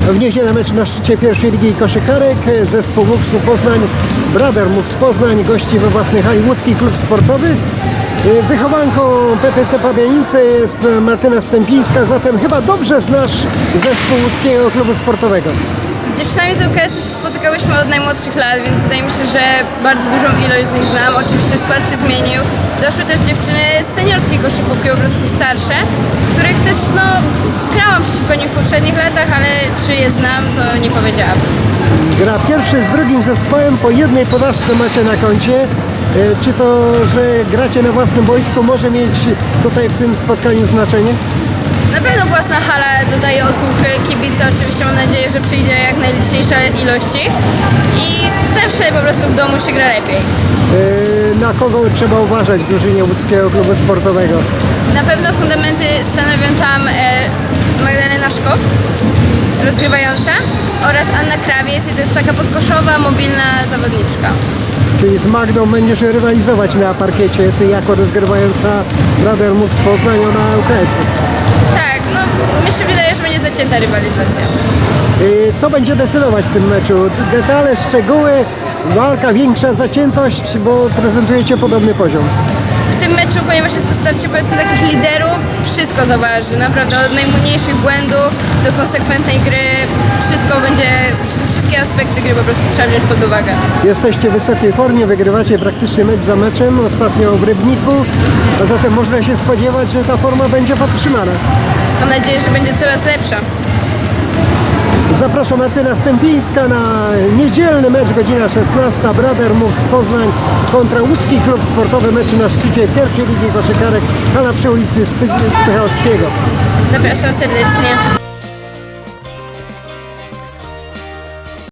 W niedzielę mecz na szczycie pierwszej ligi koszykarek. Zespół MUKS Poznań, Brother MUKS Poznań gości we własnej hali łódzki klub sportowy. Wychowanką PTC Pabianice jest Martyna Stępińska, zatem chyba dobrze znasz zespół łódzkiego klubu sportowego. Z dziewczynami z UKS-u się spotykałyśmy od najmłodszych lat, więc wydaje mi się, że bardzo dużą ilość z nich znam. Oczywiście skład się zmienił. Doszły też dziewczyny z seniorskiej koszykówki, po prostu starsze, których też no, grałam przeciwko nich w poprzednich latach, ale czy je znam, to nie powiedziałam. Gra pierwszy z drugim zespołem, po jednej porażce macie na koncie. E, Czy to, że gracie na własnym boisku może mieć tutaj w tym spotkaniu znaczenie? Na pewno własna hala dodaje otuchy, kibice oczywiście mam nadzieję, że przyjdzie jak najliczniejsza ilości i zawsze po prostu w domu się gra lepiej. E, Na kogo trzeba uważać w drużynie łódzkiego klubu sportowego? Na pewno fundamenty stanowią tam e, Magdalena Szkop, rozgrywająca, oraz Anna Krawiec i to jest taka podkoszowa, mobilna zawodniczka. Czyli z Magdą będziesz rywalizować na parkiecie, ty jako rozgrywająca Brother MUX Poznań, ona UKS. Tak, no mi się wydaje, że będzie zacięta rywalizacja. Y, Co będzie decydować w tym meczu? Detale, szczegóły, walka, większa zaciętość, bo prezentujecie podobny poziom. W tym meczu, ponieważ jest to starcie powiedzmy takich liderów, wszystko zaważy. Naprawdę od najmniejszych błędów do konsekwentnej gry, wszystko będzie, wszystkie aspekty gry po prostu trzeba wziąć pod uwagę. Jesteście w wysokiej formie, wygrywacie praktycznie mecz za meczem, ostatnio w Rybniku, a zatem można się spodziewać, że ta forma będzie podtrzymana. Mam nadzieję, że będzie coraz lepsza. Zapraszam Martyna Stępińska na niedzielny mecz, godzina 16, Brother MUX Poznań kontra łódzki klub sportowy, mecz na szczycie pierwszej ligi koszykarek, hala przy ulicy Spy- Spychalskiego. Zapraszam serdecznie.